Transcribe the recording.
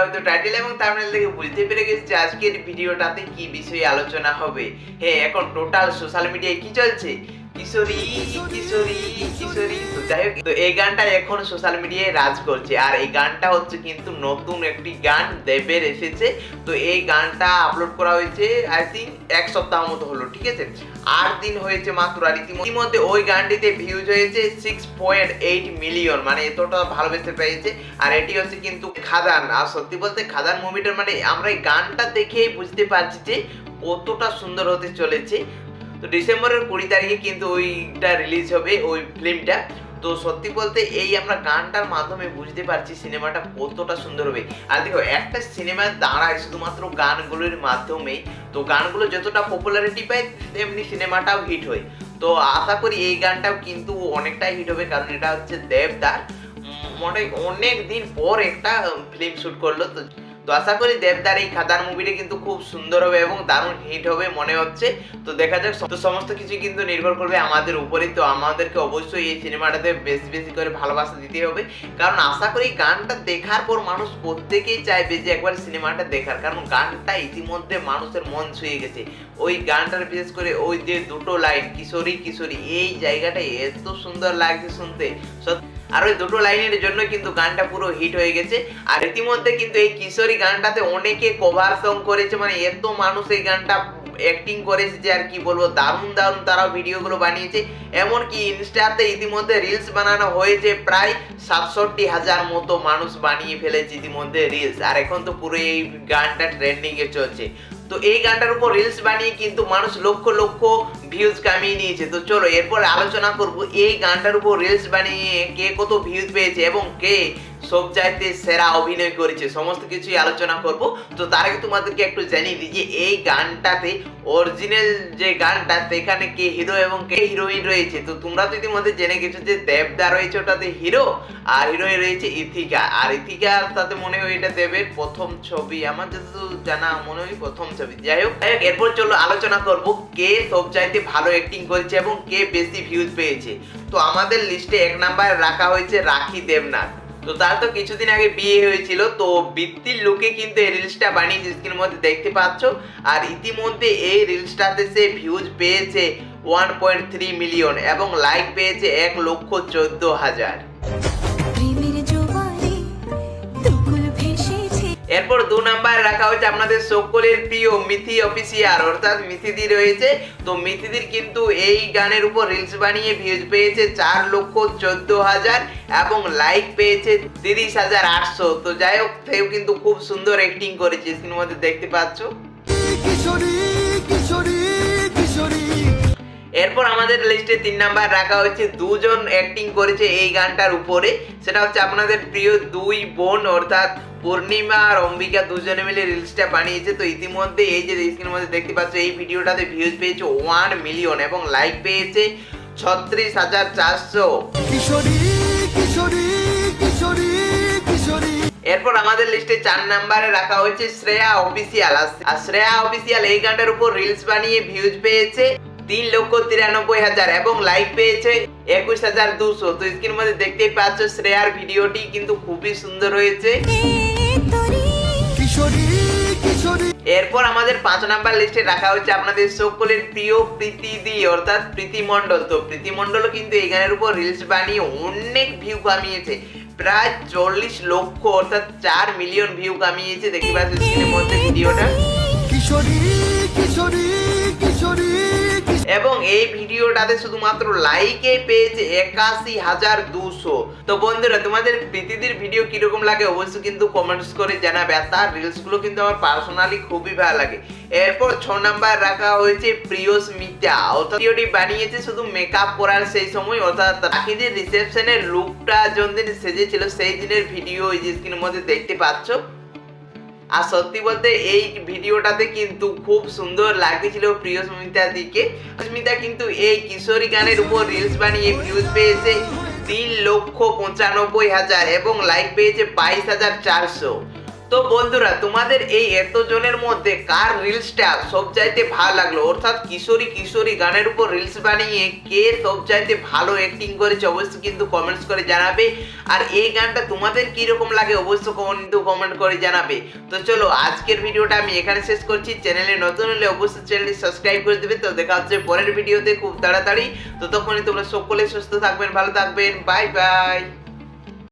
হয়তো টাইটেল এবং থাম্বনেল দেখে বুঝতে পেরে গেছি যে আজকের ভিডিওটাতে কি বিষয়ে আলোচনা হবে। হ্যাঁ এখন টোটাল সোশ্যাল মিডিয়ায় কি চলছে? কিশোরী কিশোরী কিশোরী। যাই হোক এই গানটা এখন সোশ্যাল মিডিয়ায় রাজ করছে। আর এই গানটা হচ্ছে কিন্তু নতুন একটি গান, দেবের এসেছে। তো এই গানটা আপলোড করা হয়েছে ওই গানটিতে ভিউজ হয়েছে সিক্স পয়েন্ট এইট মিলিয়ন মানে এতটা পেয়েছে। আর এটি হচ্ছে কিন্তু খাদান। আর সত্যি বলতে খাদান মুভিটার মানে আমরা এই গানটা দেখেই বুঝতে পারছি যে কতটা সুন্দর হতে চলেছে। তো ডিসেম্বরের কুড়ি তারিখে কিন্তু ওইটা রিলিজ হবে, ওই ফিল্মটা তো সত্যি বলতে এই আমরা গানটার মাধ্যমে বুঝতে পারছি সিনেমাটা কতটা সুন্দর হবে। আর দেখো, একটা সিনেমায় দাঁড়ায় শুধুমাত্র গানগুলোর মাধ্যমে। তো গানগুলো যতটা পপুলারিটি পায়, তেমনি সিনেমাটাও হিট হয়। তো আশা করি এই গানটাও কিন্তু অনেকটাই হিট হবে, কারণ এটা হচ্ছে দেবদার। মনে অনেক দিন পর একটা ফিল্ম শ্যুট করল, তো তো আশা করি দেবদার এই খাদান মুভিটা কিন্তু খুব সুন্দর হবে এবং দারুণ হিট হবে মনে হচ্ছে। তো দেখা যাক, তো সমস্ত কিছু কিন্তু নির্ভর করবে আমাদের উপরে তো আমাদেরকে অবশ্যই এই সিনেমাটাতে বেশি বেশি করে ভালোবাসা দিতে হবে। কারণ আশা করি গানটা দেখার পর মানুষ প্রত্যেকেই চাইবে যে একবার সিনেমাটা দেখার। কারণ গানটা ইতিমধ্যে মানুষের মন ছুঁয়ে গেছে। ওই গানটার বিশেষ করে ওই যে দুটো লাইন কিশোরী কিশোরী, এই জায়গাটা এত সুন্দর লাগছে শুনতে। সত্যি আর ওই দুটো লাইনের জন্য কিন্তু গানটা পুরো হিট হয়ে গেছে। আর ইতিমধ্যে কিন্তু এই কিশোরী গানটাতে অনেকে কভার সং করেছে মানে এত মানুষ এই গানটা অ্যাক্টিং করেছে যে আর কি বলব, দারুণ দারুণ তারাও ভিডিওগুলো বানিয়েছে। এমনকি ইনস্টাতে ইতিমধ্যে রিলস বানানো হয়েছে, প্রায় সাতষট্টি হাজার মতো মানুষ বানিয়ে ফেলেছে ইতিমধ্যে রিলস আর এখন তো পুরো এই গানটা ট্রেন্ডিং এ চলছে। তো এই গানটার উপর রিলস বানিয়ে কিন্তু মানুষ লক্ষ লক্ষ ভিউজ কামিয়ে নিয়েছে। তো চলো, এরপর আলোচনা করব এই গানটার উপর রিলস বানিয়ে কে কত ভিউজ পেয়েছে এবং কে সব চাইতে সেরা অভিনয় করেছে সমস্ত কিছুই আলোচনা করব। তো তার আগে তোমাদেরকে একটু জানিয়ে দিই যে এই গানটাতে অরিজিনাল যে গানটা সেখানে কে হিরো এবং কে হিরোইন রয়েছে? তো তোমরা তো ইতিমধ্যে জেনে গেছো যে দেবদা রয়েছে ওটাতে হিরো আর হিরোইন রয়েছে ইথিকা। আর ইথিকার সাথে মনে হয় এটা দেবের প্রথম ছবি। আমার যতদূর জানা মনে হয় প্রথম ছবি। যাই হোক যাই হোক, এরপর চলো আলোচনা করব কে সব চাইতে ভালো অ্যাক্টিং করেছে এবং কে বেশি ভিউজ পেয়েছে। তো আমাদের লিস্টে এক নাম্বার রাখা হয়েছে রাখি দেবনাথ। তো তার তো কিছুদিন আগে বিয়ে হয়েছিল, তো বৃত্তির লোকে কিন্তু এই রিলসটা বানিয়েছে স্ক্রিনের মধ্যে দেখতে পাচ্ছ। আর ইতিমধ্যে এই রিলসটাতে সে ভিউজ পেয়েছে ওয়ান পয়েন্ট থ্রি মিলিয়ন এবং লাইক পেয়েছে এক লক্ষ চোদ্দ হাজার। দু নাম্বার রাখা হয়েছে আপনাদের সকলের প্রিয় মিথি অফিসিয়ার অর্থাৎ মিথিদি রয়েছে। তো মিথিদির কিন্তু এই গানের উপর রিলস বানিয়ে ভিউজ পেয়েছে চার লক্ষ চোদ্দ হাজার এবং লাইক পেয়েছে তিরিশ হাজার আটশো। তো যাই হোক, সেও কিন্তু খুব সুন্দর অ্যাক্টিং করেছে সিনেমাতে দেখতে পাচ্ছ। কিশোরী কিশোরী এরপর আমাদের লিস্টে তিন নাম্বার রাখা হয়েছে দুজন অ্যাক্টিং করেছে এই গানটার উপরে। সেটা হচ্ছে আপনাদের প্রিয় দুই বোন অর্থাৎ পূর্ণিমা আর অম্বিকা দুজনে মিলে রিলসটা বানিয়েছে। তো ইতিমধ্যে এই যে স্ক্রিনের মধ্যে দেখতে পাচ্ছ এই ভিডিওটাতে ভিউজ পেয়েছে ওয়ান মিলিয়ন এবং লাইক পেয়েছে ছত্রিশ হাজার চারশো। কিশোরী কিশোরী কিশোরী কিশোরী। এরপর আমাদের লিস্টে চার নাম্বারে রাখা হয়েছে শ্রেয়া অফিসিয়াল। আর শ্রেয়া অফিসিয়াল এই গানটার উপর রিলস বানিয়ে ভিউজ পেয়েছে। তিন লক্ষ তিরানব্বই হাজার এবং লাইক পেয়েছে একুশ হাজার দুশো। তো স্ক্রিনের মধ্যে দেখতেই পাচ্ছ শ্রেয়ার ভিডিওটি কিন্তু খুবই সুন্দর হয়েছে। এরপর আমাদের পাঁচ নাম্বার লিস্টে রাখা হচ্ছে আপনাদের সকলের প্রিয় প্রীতিদি অর্থাৎ প্রীতি মণ্ডল। তো প্রীতি মণ্ডলও কিন্তু এই গানের উপর রিলস বানিয়ে অনেক ভিউ কামিয়েছে। প্রায় চল্লিশ লক্ষ, অর্থাৎ চার মিলিয়ন ভিউ কামিয়েছে। দেখতে পাচ্ছ স্ক্রিনের মধ্যে ভিডিওটা। কিশোরী কিশোরী এবং এই ভিডিওটাতে শুধুমাত্র লাইকে পেয়েছে একাশি হাজার দুশো। তো বন্ধুরা, তোমাদের প্রীতিদির ভিডিও কীরকম লাগে অবশ্যই কিন্তু কমেন্টস করে জানাবে, আর তার রিলসগুলো কিন্তু আমার পার্সোনালি খুবই ভালো লাগে। এরপর ছ নাম্বার রাখা হয়েছে প্রিয় স্মিতা অর্থাৎ ভিডিওটি বানিয়েছে শুধু মেকআপ করার সেই সময়, অর্থাৎ রাখিদের রিসেপশনের লুকটা যতদিন সেজেছিল, সেই দিনের ভিডিও এই যে স্ক্রিনের মধ্যে দেখতে পাচ্ছ। আর সত্যি বলতে এই ভিডিওটাতে কিন্তু খুব সুন্দর লাগছিল প্রিয় স্মিতা দিকে। স্মিতা কিন্তু এই কিশোরী গানের উপর রিলস বানিয়ে ভিউজ পেয়েছে তিন লক্ষ পঁচানব্বই হাজার এবং লাইক পেয়েছে বাইশ হাজার চারশো। তো বন্ধুরা, তোমাদের এই এতজনের মধ্যে কার রিলসটা সব চাইতে ভালো লাগল? অর্থাৎ কিশোরী কিশোরী গানের উপর রিলস বানিয়ে কে সব চাইতে ভালো অ্যাক্টিং করেছে অবশ্যই কিন্তু কমেন্টস করে জানাবে। আর এই গানটা তোমাদের কি রকম লাগে অবশ্যই কিন্তু কমেন্ট করে জানাবে। তো চলো, আজকের ভিডিওটা আমি এখানে শেষ করছি। চ্যানেলে নতুন হলে অবশ্যই চ্যানেলটি সাবস্ক্রাইব করে দেবে। তো দেখা হচ্ছে পরের ভিডিওতে খুব তাড়াতাড়ি। তো তখনই তোমরা সকলে সুস্থ থাকবেন, ভালো থাকবেন। Bye bye